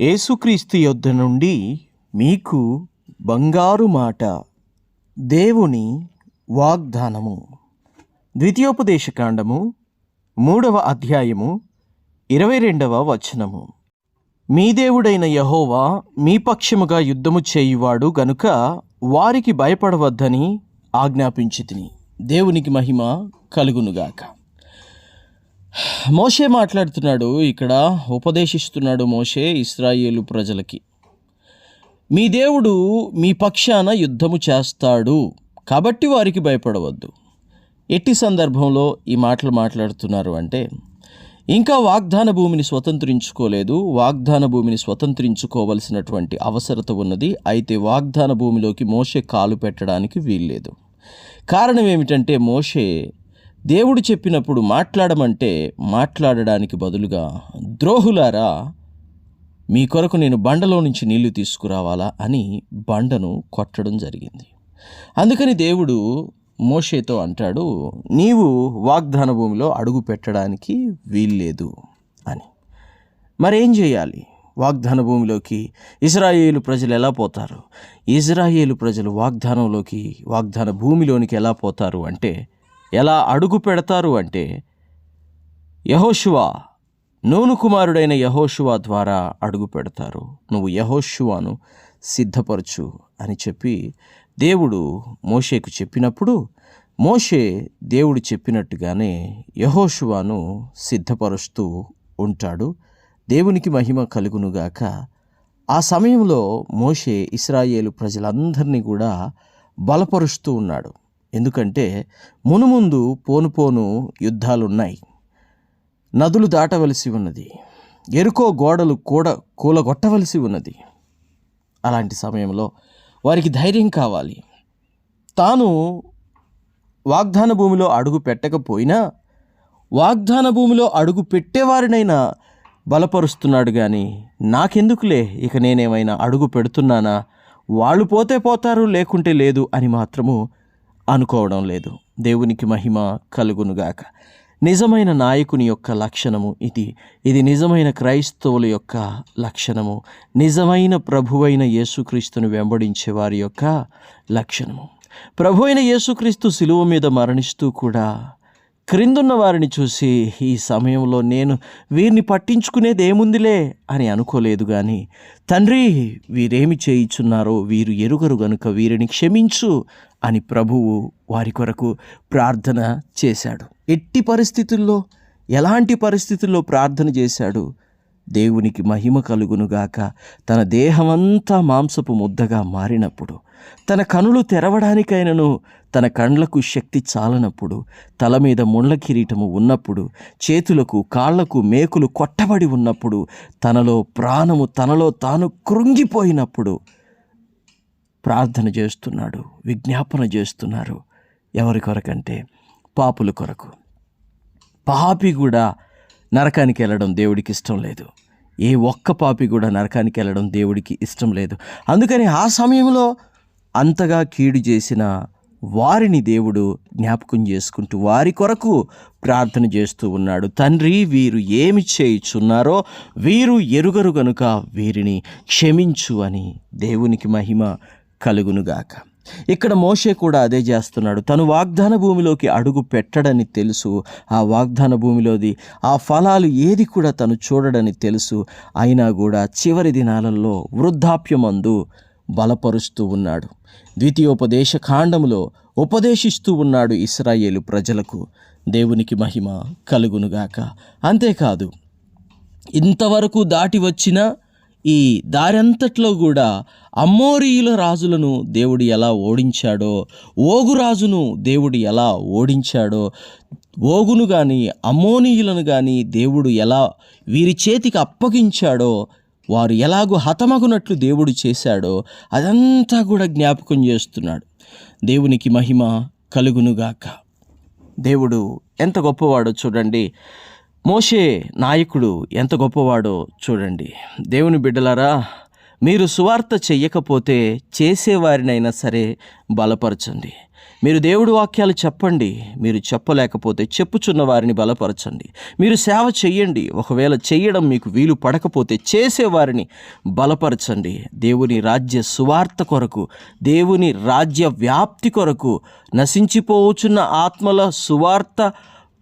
యేసుక్రీస్తు యొద్ద నుండి మీకు బంగారు మాట దేవుని వాగ్దానము. ద్వితీయోపదేశకాండము మూడవ అధ్యాయము ఇరవై రెండవ వచనము. మీ దేవుడైన యహోవా మీ పక్షముగా యుద్ధము చేయువాడు గనుక వారికి భయపడవద్దని ఆజ్ఞాపించితిని. దేవునికి మహిమ కలుగునుగాక. మోషే మాట్లాడుతున్నాడు ఇక్కడ ఉపదేశిస్తున్నాడు మోషే ఇస్రాయేలు ప్రజలకి. మీ దేవుడు మీ పక్షాన యుద్ధము చేస్తాడు కాబట్టి వారికి భయపడవద్దు. ఎట్టి సందర్భంలో ఈ మాటలు మాట్లాడుతున్నారు అంటే ఇంకా వాగ్దాన భూమిని స్వతంత్రించుకోలేదు వాగ్దాన భూమిని స్వతంత్రించుకోవలసినటువంటి అవసరత ఉన్నది అయితే వాగ్దాన భూమిలోకి మోషే కాలు పెట్టడానికి వీల్లేదు. కారణం ఏమిటంటే మోషే దేవుడు చెప్పినప్పుడు మాట్లాడమంటే మాట్లాడడానికి బదులుగా ద్రోహులారా మీ కొరకు నేను బండలో నుంచి నీళ్ళు తీసుకురావాలా అని బండను కొట్టడం జరిగింది. అందుకని దేవుడు మోషేతో అంటాడు నీవు వాగ్దాన భూమిలో అడుగు పెట్టడానికి వీల్లేదు అని. మరేం చేయాలి? వాగ్దాన భూమిలోకి ఇజ్రాయేలు ప్రజలు ఎలా పోతారు? ఇజ్రాయేలు ప్రజలు వాగ్దానంలోకి వాగ్దాన భూమిలోనికి ఎలా పోతారు అంటే ఎలా అడుగు పెడతారు అంటే యహోశువా నూను కుమారుడైన యహోశువా ద్వారా అడుగు పెడతారు. నువ్వు యహోశువాను సిద్ధపరచు అని చెప్పి దేవుడు మోషేకు చెప్పినప్పుడు మోషే దేవుడు చెప్పినట్టుగానే యహోషువాను సిద్ధపరుస్తూ ఉంటాడు. దేవునికి మహిమ కలుగునుగాక. ఆ సమయంలో మోషే ఇస్రాయేలు ప్రజలందరినీ కూడా బలపరుస్తూ ఉన్నాడు. ఎందుకంటే మునుముందు పోను పోను యుద్ధాలున్నాయి. నదులు దాటవలసి ఉన్నది. ఎరుకో గోడలు కూడ కూలగొట్టవలసి ఉన్నది. అలాంటి సమయంలో వారికి ధైర్యం కావాలి. తాను వాగ్దాన భూమిలో అడుగు పెట్టకపోయినా వాగ్దాన భూమిలో అడుగు పెట్టేవారినైనా బలపరుస్తున్నాడు కానీ నాకెందుకులే? ఇక నేనేమైనా అడుగు పెడుతున్నానా? వాళ్ళు పోతే పోతారు లేకుంటే లేదు అని మాత్రము అనుకోవడం లేదు. దేవునికి మహిమ కలుగునుగాక. నిజమైన నాయకుని యొక్క లక్షణము ఇది. ఇది నిజమైన క్రైస్తవుల యొక్క లక్షణము. నిజమైన ప్రభువైన యేసుక్రీస్తును వెంబడించే వారి యొక్క లక్షణము. ప్రభు అయిన యేసుక్రీస్తు శిలువ మీద మరణిస్తూ కూడా క్రిందున్న వారిని చూసి ఈ సమయంలో నేను వీరిని పట్టించుకునేది ఏముందిలే? అని అనుకోలేదు కానీ తండ్రి వీరేమి చేయిచున్నారో వీరు ఎరుగరు గనుక వీరిని క్షమించు అని ప్రభువు వారి కొరకు ప్రార్థన చేశాడు. ఎట్టి పరిస్థితుల్లో ఎలాంటి పరిస్థితుల్లో ప్రార్థన చేశాడు? దేవునికి మహిమ కలుగునుగాక తన దేహమంతా మాంసపు ముద్దగా మారినప్పుడు తన కనులు తెరవడానికైనను తన కండ్లకు శక్తి చాలనప్పుడు తల మీద ముండ్ల కిరీటము ఉన్నప్పుడు చేతులకు కాళ్ళకు మేకులు కొట్టబడి ఉన్నప్పుడు తనలో ప్రాణము తనలో తాను కృంగిపోయినప్పుడు ప్రార్థన చేస్తున్నాడు విజ్ఞాపన చేస్తున్నారు. ఎవరి కొరకంటే పాపుల కొరకు. పాపి కూడా నరకానికి వెళ్ళడం దేవుడికి ఇష్టం లేదు. ఏ ఒక్క పాపి కూడా నరకానికి వెళ్ళడం దేవుడికి ఇష్టం లేదు. అందుకని ఆ సమయంలో అంతగా కీడు చేసిన వారిని దేవుడు జ్ఞాపకం చేసుకుంటూ వారి కొరకు ప్రార్థన చేస్తూ ఉన్నాడు. తండ్రి వీరు ఏమి చేయుచున్నారో వీరు ఎరుగరు గనుక వీరిని క్షమించు అని దేవునికి మహిమ కలుగునుగాక. ఇక్కడ మోషే కూడా అదే చేస్తున్నాడు. తను వాగ్దాన భూమిలోకి అడుగు పెట్టడని తెలుసు. ఆ వాగ్దాన భూమిలోది ఆ ఫలాలు ఏది కూడా తను చూడడని తెలుసు. అయినా కూడా చివరి దినాలలో వృద్ధాప్యమందు బలపరుస్తూ ఉన్నాడు. ద్వితీయోపదేశ కాండములో ఉపదేశిస్తూ ఉన్నాడు ఇస్రాయేలు ప్రజలకు. దేవునికి మహిమ కలుగునుగాక. అంతేకాదు ఇంతవరకు దాటి వచ్చిన ఈ దారంతట్లో కూడా అమ్మోరియుల రాజులను దేవుడు ఎలా ఓడించాడో ఓగు రాజును దేవుడు ఎలా ఓడించాడో ఓగును కానీ అమ్మోనీయులను కానీ దేవుడు ఎలా వీరి చేతికి అప్పగించాడో వారు ఎలాగో హతమగునట్లు దేవుడు చేశాడో అదంతా కూడా జ్ఞాపకం చేస్తున్నాడు. దేవునికి మహిమ కలుగునుగాక. దేవుడు ఎంత గొప్పవాడో చూడండి. మోషే నాయకుడు ఎంత గొప్పవాడో చూడండి. దేవుని బిడ్డలారా మీరు సువార్త చెయ్యకపోతే చేసేవారినైనా సరే బలపరచండి. మీరు దేవుడి వాక్యాలు చెప్పండి మీరు చెప్పలేకపోతే చెప్పుచున్న వారిని బలపరచండి. మీరు సేవ చెయ్యండి ఒకవేళ చెయ్యడం మీకు వీలు పడకపోతే చేసేవారిని బలపరచండి. దేవుని రాజ్య సువార్త కొరకు దేవుని రాజ్య వ్యాప్తి కొరకు నశించిపోవచ్చున్న ఆత్మల సువార్త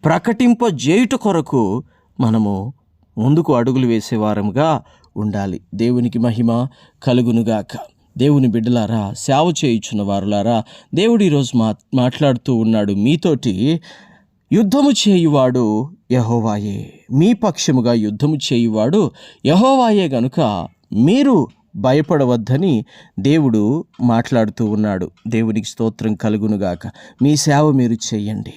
ప్రకటింపజేయుట కొరకు మనము ముందుకు అడుగులు వేసేవారముగా ఉండాలి. దేవునికి మహిమ కలుగునుగాక దేవుని బిడ్డలారా సేవ చేయుచున్న వారులారా దేవుడు ఈరోజు మా మాట్లాడుతూ ఉన్నాడు. మీతోటి యుద్ధము చేయువాడు యహోవాయే. మీ పక్షముగా యుద్ధము చేయువాడు యహోవాయే గనుక మీరు భయపడవద్దని దేవుడు మాట్లాడుతూ ఉన్నాడు. దేవునికి స్తోత్రం కలుగునుగాక మీ సేవ మీరు చేయండి.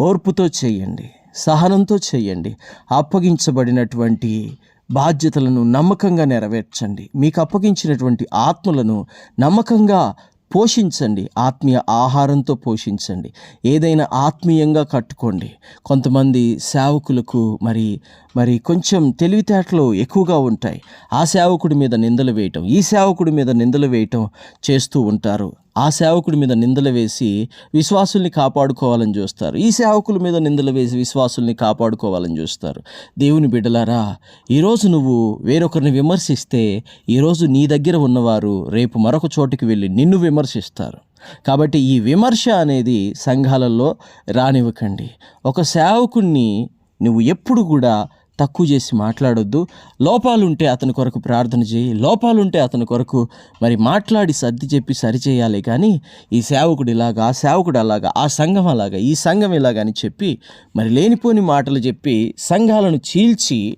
ఓర్పుతో చేయండి సహనంతో చేయండి అప్పగించబడినటువంటి బాధ్యతలను నమ్మకంగా నెరవేర్చండి. మీకు అప్పగించినటువంటి ఆత్మలను నమ్మకంగా పోషించండి ఆత్మీయ ఆహారంతో పోషించండి. ఏదైనా ఆత్మీయంగా కట్టుకోండి. కొంతమంది సేవకులకు మరి మరి కొంచెం తెలివితేటలు ఎక్కువగా ఉంటాయి. ఆ సేవకుడి మీద నిందలు వేయటం ఈ సేవకుడి మీద నిందలు వేయటం చేస్తూ ఉంటారు. ఆ సేవకుడి మీద నిందలు వేసి విశ్వాసుల్ని కాపాడుకోవాలని చూస్తారు. ఈ సేవకుల మీద నిందలు వేసి విశ్వాసుల్ని కాపాడుకోవాలని చూస్తారు. దేవుని బిడ్డలారా ఈరోజు నువ్వు వేరొకరిని విమర్శిస్తే ఈరోజు నీ దగ్గర ఉన్నవారు రేపు మరొక చోటికి వెళ్ళి నిన్ను విమర్శిస్తారు. కాబట్టి ఈ విమర్శ అనేది సంఘాలలో రానివ్వకండి. ఒక సేవకుణ్ణి నువ్వు ఎప్పుడు కూడా తక్కువ చేసి మాట్లాడొద్దు. లోపాలుంటే అతని కొరకు ప్రార్థన చేయి. లోపాలుంటే అతని కొరకు మరి మాట్లాడి సర్ది చెప్పి సరిచేయాలి కానీ ఈ సేవకుడు ఇలాగా ఆ సేవకుడు అలాగా ఆ సంఘం అలాగా ఈ సంఘం ఇలాగని చెప్పి మరి లేనిపోని మాటలు చెప్పి సంఘాలను చీల్చి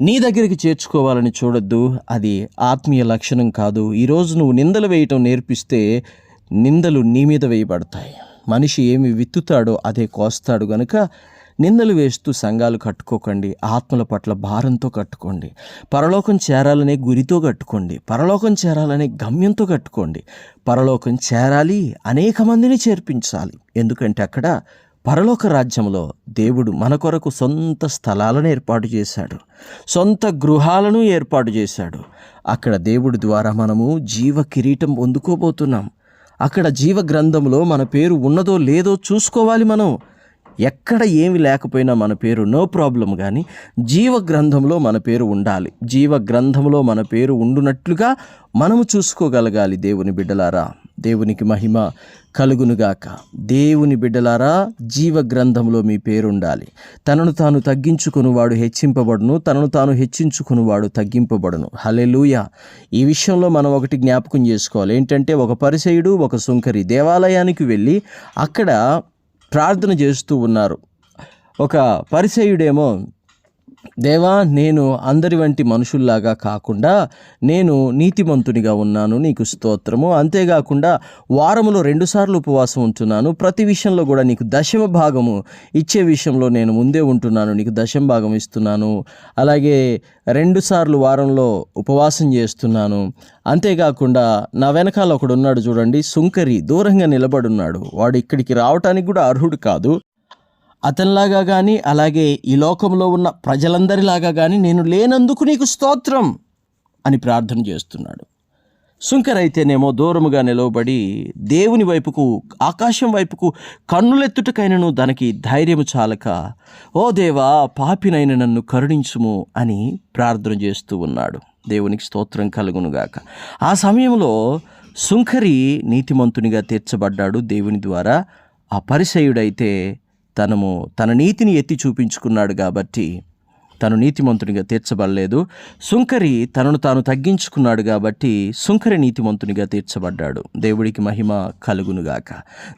నీ దగ్గరికి చేర్చుకోవాలని చూడొద్దు. అది ఆత్మీయ లక్షణం కాదు. ఈరోజు నువ్వు నిందలు వేయటం నేర్పిస్తే నిందలు నీ మీద వేయబడతాయి. మనిషి ఏమి విత్తుతాడో అదే కోస్తాడు గనుక నిందలు వేస్తూ సంఘాలు కట్టుకోకండి ఆత్మల పట్ల భారంతో కట్టుకోండి పరలోకం చేరాలనే గురితో కట్టుకోండి పరలోకం చేరాలనే గమ్యంతో కట్టుకోండి పరలోకం చేరాలి అనేక మందిని చేర్పించాలి. ఎందుకంటే అక్కడ పరలోక రాజ్యంలో దేవుడు మన కొరకు సొంత స్థలాలను ఏర్పాటు చేశాడు సొంత గృహాలను ఏర్పాటు చేశాడు. అక్కడ దేవుడి ద్వారా మనము జీవ కిరీటం పొందుకోబోతున్నాం. అక్కడ జీవ గ్రంథంలో మన పేరు ఉన్నదో లేదో చూసుకోవాలి మనం. ఎక్కడ ఏమి లేకపోయినా మన పేరు నో ప్రాబ్లం కానీ జీవ గ్రంథంలో మన పేరు ఉండాలి. జీవ గ్రంథంలో మన పేరు ఉండునట్లుగా మనము చూసుకోగలగాలి దేవుని బిడ్డలారా. దేవునికి మహిమ కలుగునుగాక దేవుని బిడ్డలారా జీవ గ్రంథంలో మీ పేరుండాలి తనను తాను తగ్గించుకునివాడు హెచ్చింపబడును తనను తాను హెచ్చించుకునివాడు తగ్గింపబడును. హలెలూయ ఈ విషయంలో మనం ఒకటి జ్ఞాపకం చేసుకోవాలి. ఏంటంటే ఒక పరిసయుడు ఒక సుంకరి దేవాలయానికి వెళ్ళి అక్కడ ప్రార్థన చేస్తూ ఉన్నారు. ఒక పరిసయుడేమో దేవా నేను అందరి వంటి మనుషుల్లాగా కాకుండా నేను నీతిమంతునిగా ఉన్నాను నీకు స్తోత్రము. అంతేకాకుండా వారములో రెండుసార్లు ఉపవాసం ఉంటున్నాను. ప్రతి విషయంలో కూడా నీకు దశమ భాగము ఇచ్చే విషయంలో నేను ముందే ఉంటున్నాను నీకు దశమ భాగం ఇస్తున్నాను. అలాగే రెండుసార్లు వారంలో ఉపవాసం చేస్తున్నాను. అంతేకాకుండా నా వెనకాల ఒకడు ఉన్నాడు చూడండి సుంకరి దూరంగా నిలబడున్నాడు. వాడు ఇక్కడికి రావటానికి కూడా అర్హుడు కాదు. అతనిలాగా కానీ అలాగే ఈ లోకంలో ఉన్న ప్రజలందరిలాగా కానీ నేను లేనందుకు నీకు స్తోత్రం అని ప్రార్థన చేస్తున్నాడు. సుంకరైతేనేమో దూరముగా నిలవబడి దేవుని వైపుకు ఆకాశం వైపుకు కన్నులెత్తుటకైనను దానికి ధైర్యము చాలక ఓ దేవా పాపినైన నన్ను కరుణించుము అని ప్రార్థన చేస్తూ ఉన్నాడు. దేవునికి స్తోత్రం కలుగునుగాక ఆ సమయంలో సుంకరి నీతిమంతునిగా తీర్చబడ్డాడు దేవుని ద్వారా. ఆ పరిసయుడైతే తనము తన నీతిని ఎత్తి చూపించుకున్నాడు కాబట్టి తను నీతిమంతునిగా తీర్చబడలేదు. సుంకరి తనను తాను తగ్గించుకున్నాడు కాబట్టి సుంకరి నీతిమంతునిగా తీర్చబడ్డాడు. దేవుడికి మహిమ కలుగునుగాక.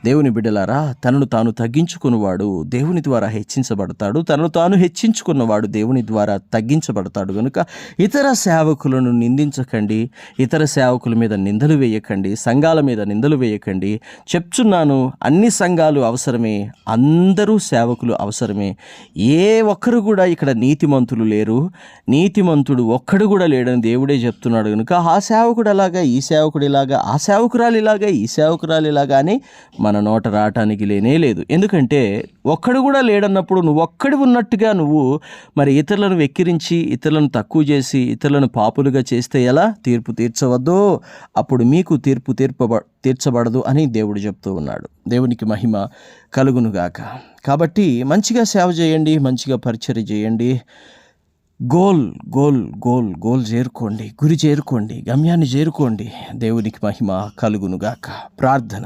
దేవుని బిడ్డలారా తనను తాను తగ్గించుకున్నవాడు దేవుని ద్వారా హెచ్చించబడతాడు. తనను తాను హెచ్చించుకున్నవాడు దేవుని ద్వారా తగ్గించబడతాడు కనుక ఇతర సేవకులను నిందించకండి. ఇతర సేవకుల మీద నిందలు వేయకండి. సంఘాల మీద నిందలు వేయకండి. చెప్తున్నాను అన్ని సంఘాలు అవసరమే అందరూ సేవకులు అవసరమే. ఏ ఒక్కరు కూడా ఇక్కడ నీతి నీతిమంతులు లేరు. నీతిమంతుడు ఒక్కడు కూడా లేడని దేవుడే చెప్తున్నాడు కనుక ఆ సేవకుడు అలాగా ఈ సేవకుడు ఇలాగా ఆ సేవకురాలు ఇలాగా ఈ సేవకురాలు ఇలాగా అని మన నోట రావటానికి లేనే లేదు. ఎందుకంటే ఒక్కడు కూడా లేడన్నప్పుడు నువ్వు ఒక్కడి ఉన్నట్టుగా నువ్వు మరి ఇతరులను వెక్కిరించి ఇతరులను తక్కువ చేసి ఇతరులను పాపులుగా చేస్తే ఎలా? తీర్పు తీర్చవద్దు. అప్పుడు మీకు తీర్పు తీర్పబ తీర్చబడదు అని దేవుడు చెప్తూ ఉన్నాడు. దేవునికి మహిమ కలుగునుగాక. కాబట్టి మంచిగా సేవ చేయండి మంచిగా పరిచయం చేయండి. గోల్ గోల్ గోల్ గోల్ చేరుకోండి గురి చేరుకోండి గమ్యాన్ని చేరుకోండి. దేవునికి మహిమ కలుగునుగాక. ప్రార్థన.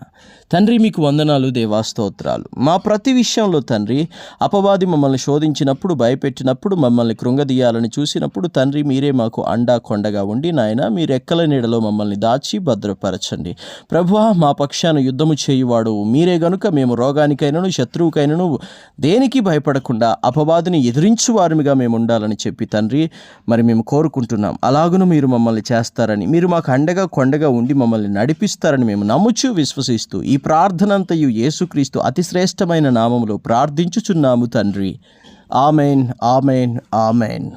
తండ్రి మీకు వందనాలు దేవాస్తోత్రాలు మా ప్రతి విషయంలో తండ్రి అపవాది మమ్మల్ని శోధించినప్పుడు భయపెట్టినప్పుడు మమ్మల్ని కృంగదీయాలని చూసినప్పుడు తండ్రి మీరే మాకు అండా కొండగా ఉండి నాయన మీ రెక్కల నీడలో మమ్మల్ని దాచి భద్రపరచండి. ప్రభువా మా పక్షాన యుద్ధము చేయువాడు మీరే గనుక మేము రోగానికైనను శత్రువుకైనను దేనికి భయపడకుండా అపవాదిని ఎదిరించు వారిగా మేము ఉండాలని చెప్పి తండ్రి మరి మేము కోరుకుంటున్నాం. అలాగును మీరు మమ్మల్ని చేస్తారని మీరు మాకు అండగా కొండగా ఉండి మమ్మల్ని నడిపిస్తారని మేము నమ్ముచు విశ్వసిస్తూ ఈ ప్రార్థనంతయు యేసుక్రీస్తు అతి శ్రేష్టమైన నామములో ప్రార్థించుచున్నాము తండ్రి. Amen amen amen.